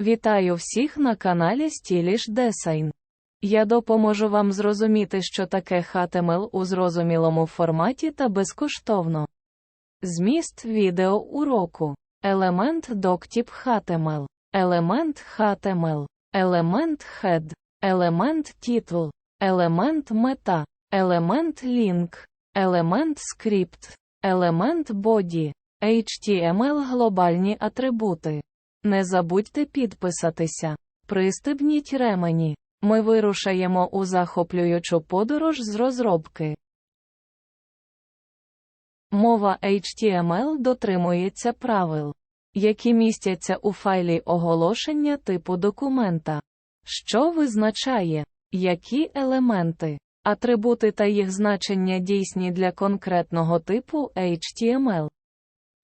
Вітаю всіх на каналі Stylish Design. Я допоможу вам зрозуміти, що таке HTML у зрозумілому форматі та безкоштовно. Зміст відео уроку. Елемент доктіп HTML. Елемент HTML. Елемент head. Елемент титул. Елемент мета. Елемент link. Елемент скрипт. Елемент body. HTML глобальні атрибути. Не забудьте підписатися. Пристебніть ремені. Ми вирушаємо у захоплюючу подорож з розробки. Мова HTML дотримується правил, які містяться у файлі оголошення типу документа, що визначає, які елементи, атрибути та їх значення дійсні для конкретного типу HTML.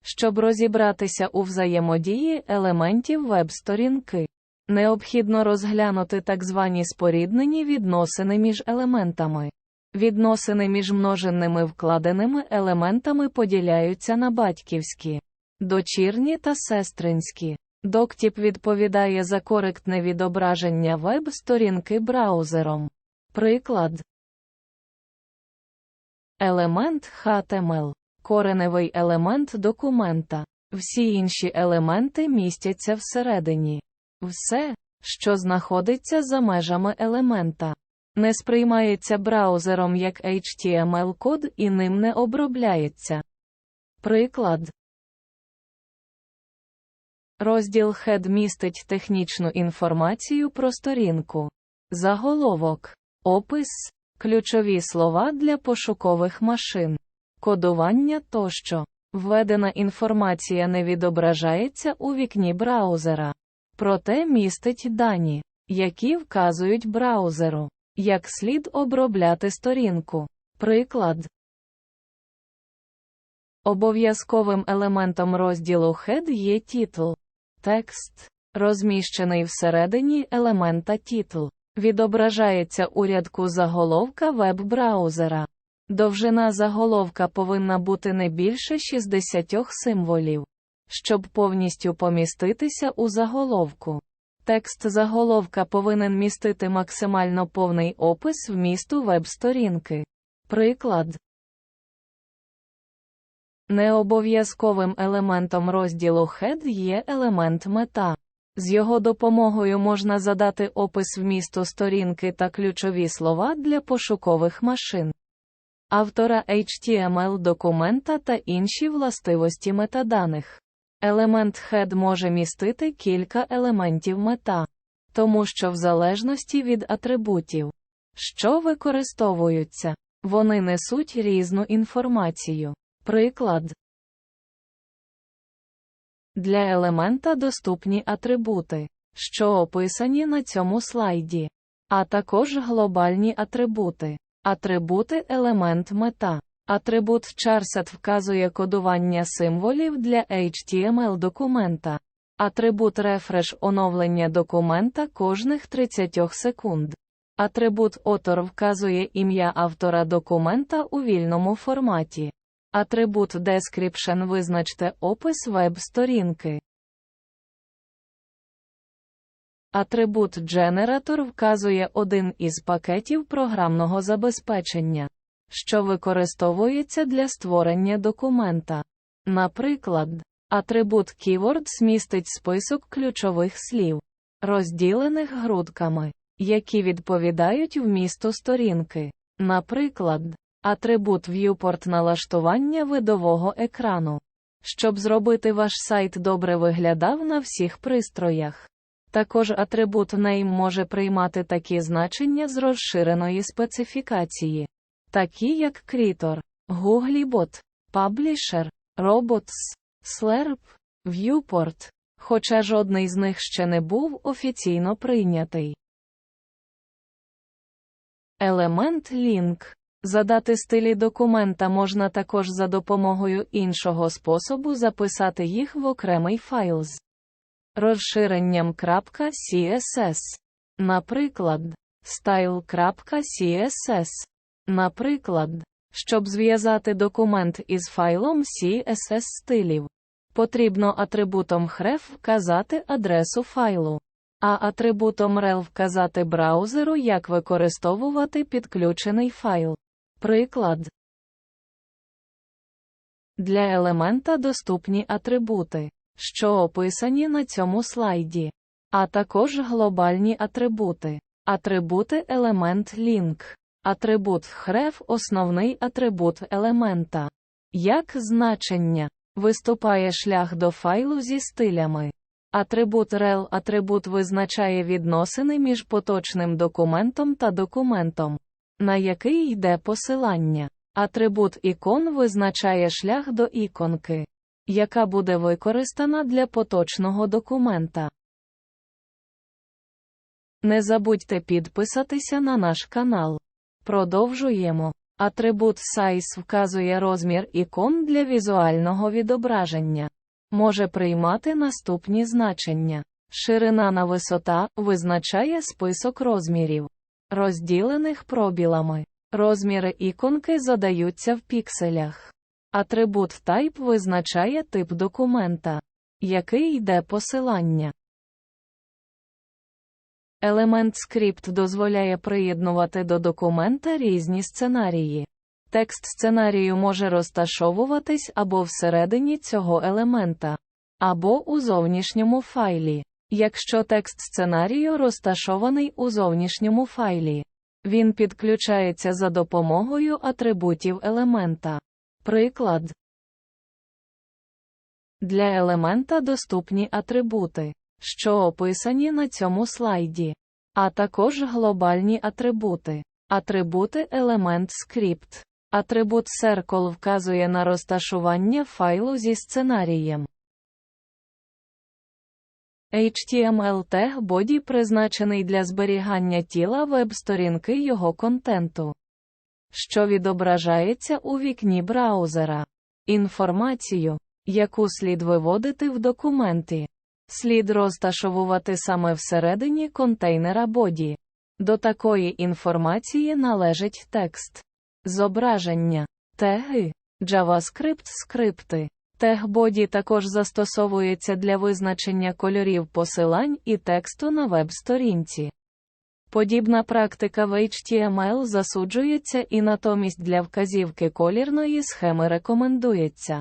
Щоб розібратися у взаємодії елементів веб-сторінки, необхідно розглянути так звані споріднені відносини між елементами. Відносини між множинними вкладеними елементами поділяються на батьківські, дочірні та сестринські. Доктіп відповідає за коректне відображення веб-сторінки браузером. Приклад. Елемент HTML кореневий елемент документа. Всі інші елементи містяться всередині. Все, що знаходиться за межами елемента, не сприймається браузером як HTML-код і ним не обробляється. Приклад. Розділ Head містить технічну інформацію про сторінку. Заголовок. Опис. Ключові слова для пошукових машин кодування тощо. Введена інформація не відображається у вікні браузера. Проте містить дані, які вказують браузеру, як слід обробляти сторінку. Приклад. Обов'язковим елементом розділу Head є титул. Текст, розміщений всередині елемента титул, відображається у рядку заголовка веб-браузера. Довжина заголовка повинна бути не більше 60 символів, щоб повністю поміститися у заголовку. Текст заголовка повинен містити максимально повний опис вмісту веб-сторінки. Приклад. Необов'язковим елементом розділу Head є елемент мета. З його допомогою можна задати опис вмісту сторінки та ключові слова для пошукових машин автора HTML документа та інші властивості метаданих. Елемент head може містити кілька елементів мета, тому що в залежності від атрибутів, що використовуються, вони несуть різну інформацію. Приклад для елемента доступні атрибути, що описані на цьому слайді, а також глобальні атрибути. Атрибути елемент мета. Атрибут Charset вказує кодування символів для HTML документа. Атрибут Refresh оновлення документа кожних 30 секунд. Атрибут Author вказує ім'я автора документа у вільному форматі. Атрибут Description визначте опис веб-сторінки. Атрибут Generator вказує один із пакетів програмного забезпечення, що використовується для створення документа. Наприклад, атрибут Keyword змістить список ключових слів, розділених грудками, які відповідають вмісту сторінки. Наприклад, атрибут Viewport налаштування видового екрану, щоб зробити ваш сайт добре виглядав на всіх пристроях. Також атрибут name може приймати такі значення з розширеної специфікації, такі як Creator, Googlebot, Publisher, Robots, Slurp, Viewport, хоча жодний з них ще не був офіційно прийнятий. Елемент Link Задати стилі документа можна також за допомогою іншого способу записати їх в окремий файл з розширенням .css. Наприклад, style.css. Наприклад, щоб зв'язати документ із файлом CSS стилів. Потрібно атрибутом href вказати адресу файлу, а атрибутом rel вказати браузеру, як використовувати підключений файл. Приклад. Для елемента доступні атрибути, що описані на цьому слайді, а також глобальні атрибути. Атрибути елемент link. Атрибут href – основний атрибут елемента. Як значення виступає шлях до файлу зі стилями. Атрибут rel атрибут визначає відносини між поточним документом та документом, на який йде посилання. Атрибут ікон визначає шлях до іконки, яка буде використана для поточного документа. Не забудьте підписатися на наш канал. Продовжуємо. Атрибут Size вказує розмір ікон для візуального відображення. Може приймати наступні значення. Ширина на висота визначає список розмірів, розділених пробілами. Розміри іконки задаються в пікселях. Атрибут Type визначає тип документа, який йде посилання. Елемент скрипт дозволяє приєднувати до документа різні сценарії. Текст сценарію може розташовуватись або всередині цього елемента, або у зовнішньому файлі. Якщо текст сценарію розташований у зовнішньому файлі, він підключається за допомогою атрибутів елемента. Приклад Для елемента доступні атрибути що описані на цьому слайді, а також глобальні атрибути. Атрибути елемент скрипт. Атрибут Circle вказує на розташування файлу зі сценарієм. HTML тег Body призначений для зберігання тіла веб-сторінки його контенту, що відображається у вікні браузера. Інформацію, яку слід виводити в документі слід розташовувати саме всередині контейнера боді. До такої інформації належить текст, зображення, теги, JavaScript скрипти. Тег боді також застосовується для визначення кольорів посилань і тексту на веб-сторінці. Подібна практика в HTML засуджується і натомість для вказівки колірної схеми рекомендується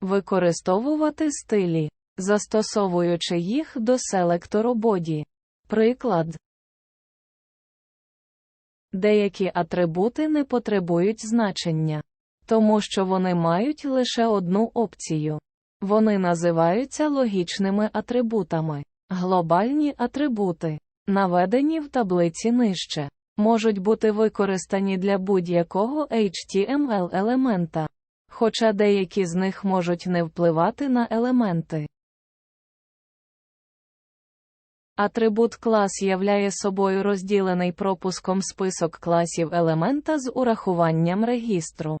використовувати стилі застосовуючи їх до селектору боді. Приклад. Деякі атрибути не потребують значення, тому що вони мають лише одну опцію. Вони називаються логічними атрибутами. Глобальні атрибути, наведені в таблиці нижче, можуть бути використані для будь-якого HTML елемента, хоча деякі з них можуть не впливати на елементи. Атрибут клас являє собою розділений пропуском список класів елемента з урахуванням регістру.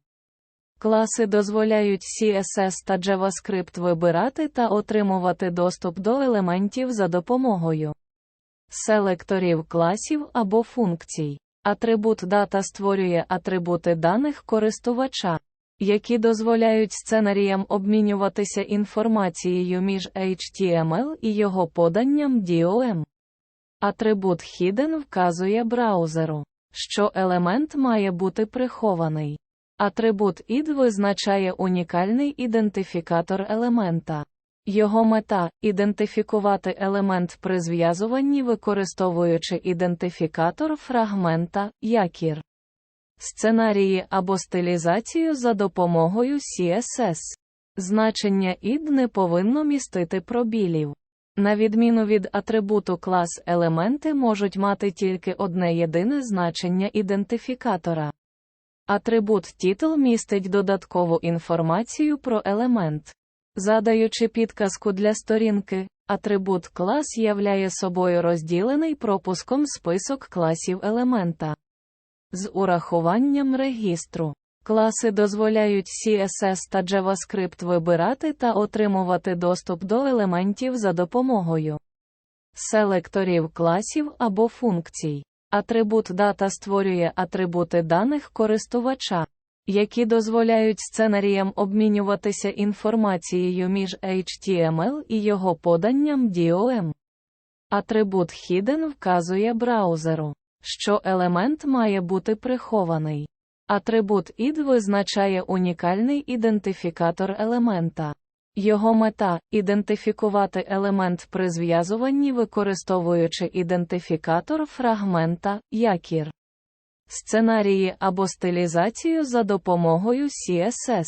Класи дозволяють CSS та JavaScript вибирати та отримувати доступ до елементів за допомогою селекторів класів або функцій. Атрибут дата створює атрибути даних користувача які дозволяють сценаріям обмінюватися інформацією між HTML і його поданням DOM. Атрибут Hidden вказує браузеру, що елемент має бути прихований. Атрибут id визначає унікальний ідентифікатор елемента. Його мета ідентифікувати елемент при зв'язуванні, використовуючи ідентифікатор фрагмента якір сценарії або стилізацію за допомогою CSS. Значення id не повинно містити пробілів. На відміну від атрибуту клас елементи можуть мати тільки одне єдине значення ідентифікатора. Атрибут title містить додаткову інформацію про елемент. Задаючи підказку для сторінки, атрибут клас являє собою розділений пропуском список класів елемента з урахуванням регістру. Класи дозволяють CSS та JavaScript вибирати та отримувати доступ до елементів за допомогою селекторів класів або функцій. Атрибут дата створює атрибути даних користувача, які дозволяють сценаріям обмінюватися інформацією між HTML і його поданням DOM. Атрибут Hidden вказує браузеру, що елемент має бути прихований. Атрибут id визначає унікальний ідентифікатор елемента. Його мета ідентифікувати елемент при зв'язуванні, використовуючи ідентифікатор фрагмента якір. Сценарії або стилізацію за допомогою CSS.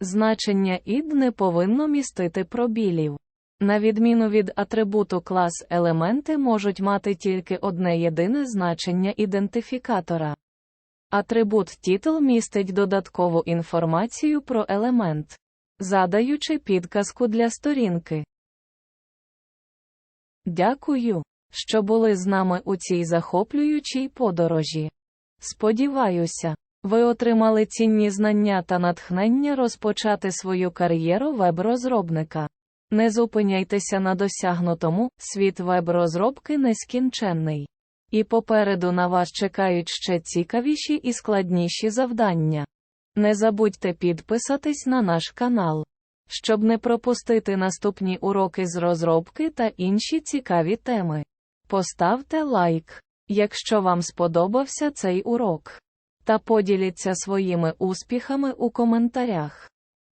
Значення id не повинно містити пробілів. На відміну від атрибуту клас елементи можуть мати тільки одне єдине значення ідентифікатора. Атрибут title містить додаткову інформацію про елемент, задаючи підказку для сторінки. Дякую, що були з нами у цій захоплюючій подорожі. Сподіваюся, ви отримали цінні знання та натхнення розпочати свою кар'єру веб-розробника. Не зупиняйтеся на досягнутому, світ веб-розробки нескінченний. І попереду на вас чекають ще цікавіші і складніші завдання. Не забудьте підписатись на наш канал, щоб не пропустити наступні уроки з розробки та інші цікаві теми. Поставте лайк, якщо вам сподобався цей урок, та поділіться своїми успіхами у коментарях.